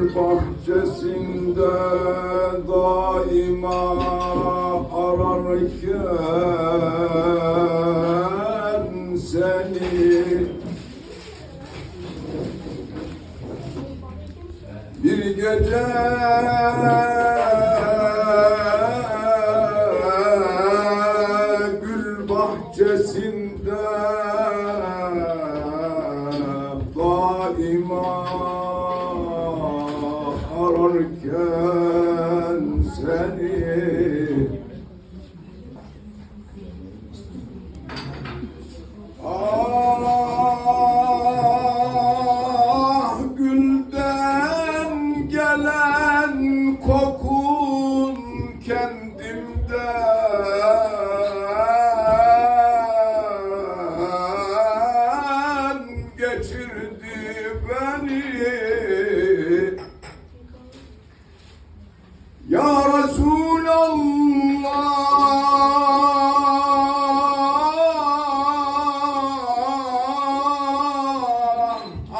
bahçesinde daima ararken seni. Bir gece gül daima ararken seni. Ah gülden gelen kokun kendimden geçirdi beni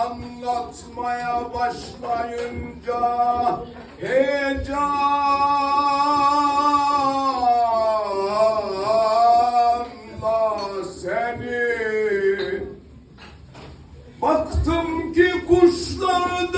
Anlatmaya başlayınca heyecanla seni. Baktım ki kuşlar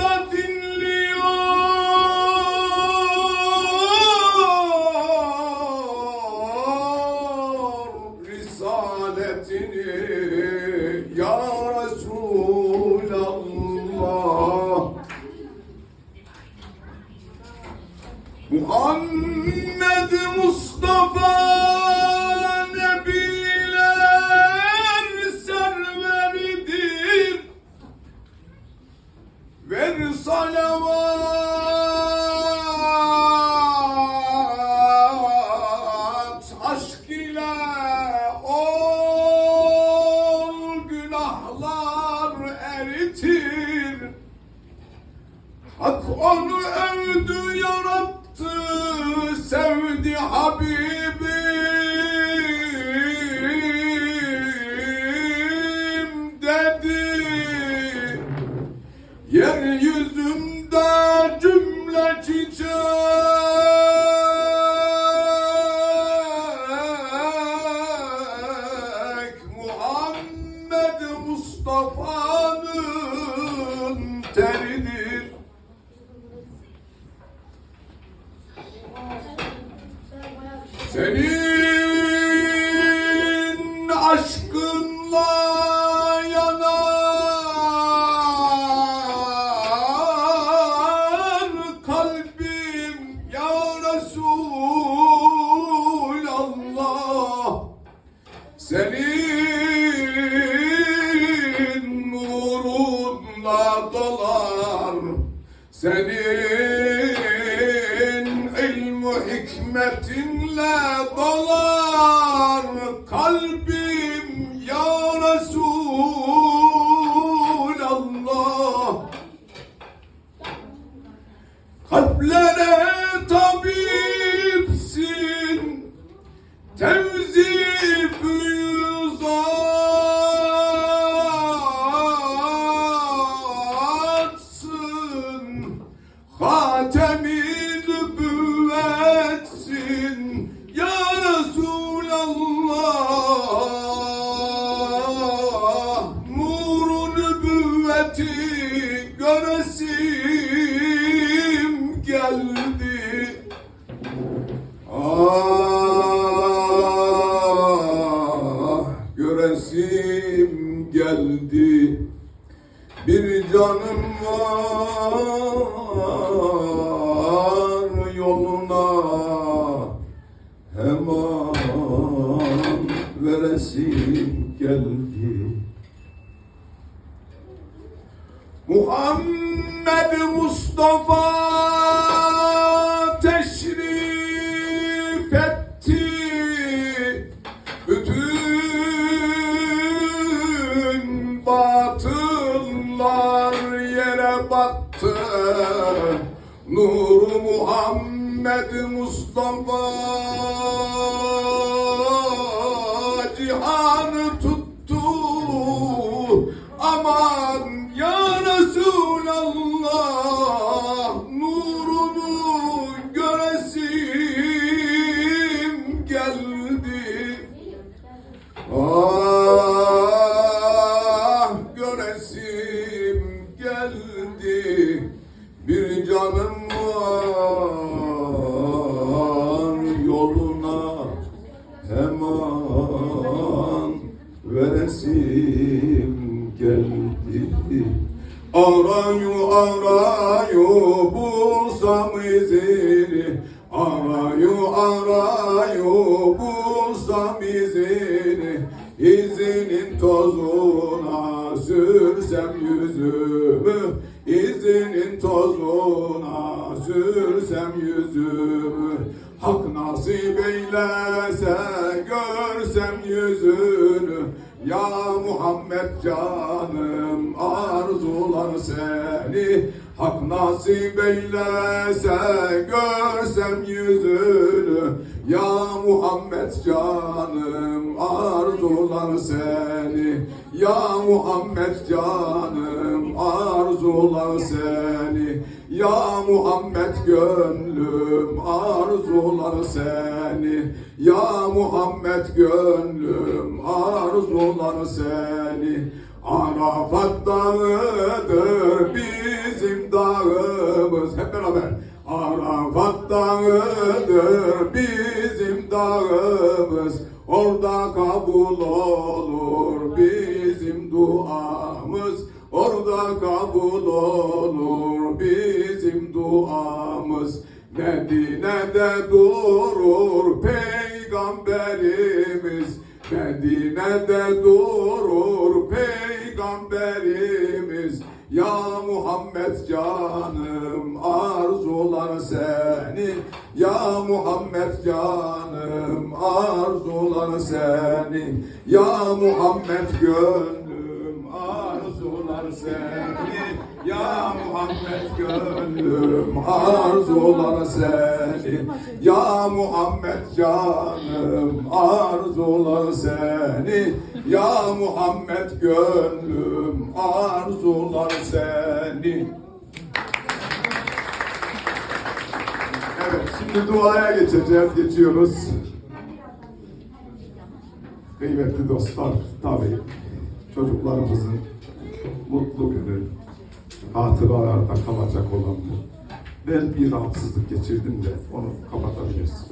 Ver salavat aşk ile ol günahlar eritir. Hak onu övdü yarattı sevdi Habibim Seni nübüvveti göresim geldi. Ah göresim geldi. Bir canım var yoluna. Hemen veresim geldi Muhammed Mustafa teşrif etti. Bütün batıllar yere battı. Nuru Muhammed Mustafa cihanı tuttu veresim geldi. Arayı arayı bulsam izini. Arayı arayı bulsam izini. İzinin tozuna sürsem yüzümü. İzinin tozuna sürsem yüzümü. Hak nasip eylese görsem yüzünü Ya Muhammed canım arzular seni Hak nasip eylese görsem yüzünü. Ya Muhammed canım arzular seni. Ya Muhammed canım arzular seni Ya Muhammed gönlüm arzular seni. Ya Muhammed gönlüm arzular seni. Arafat dağıdır bizim dağımız. Hep beraber. Arafat dağıdır bizim dağımız. Orada kabul olur bizim duamız Orada kabul olur bizim duamız. Medine'de durur peygamberimiz. Medine'de durur peygamberimiz. Ya Muhammed canım arzular seni Ya Muhammed canım arzular seni Ya Muhammed gönlüm seni Ya Muhammed gönlüm arzular seni Ya Muhammed canım arzular seni Ya Muhammed gönlüm arzular seni Evet şimdi duaya geçeceğiz geçiyoruz. Kıymetli dostlar tabii çocuklarımızın mutlu günü hatıralarda kalacak olandır. Ben bir rahatsızlık geçirdim de onu kapatabiliriz.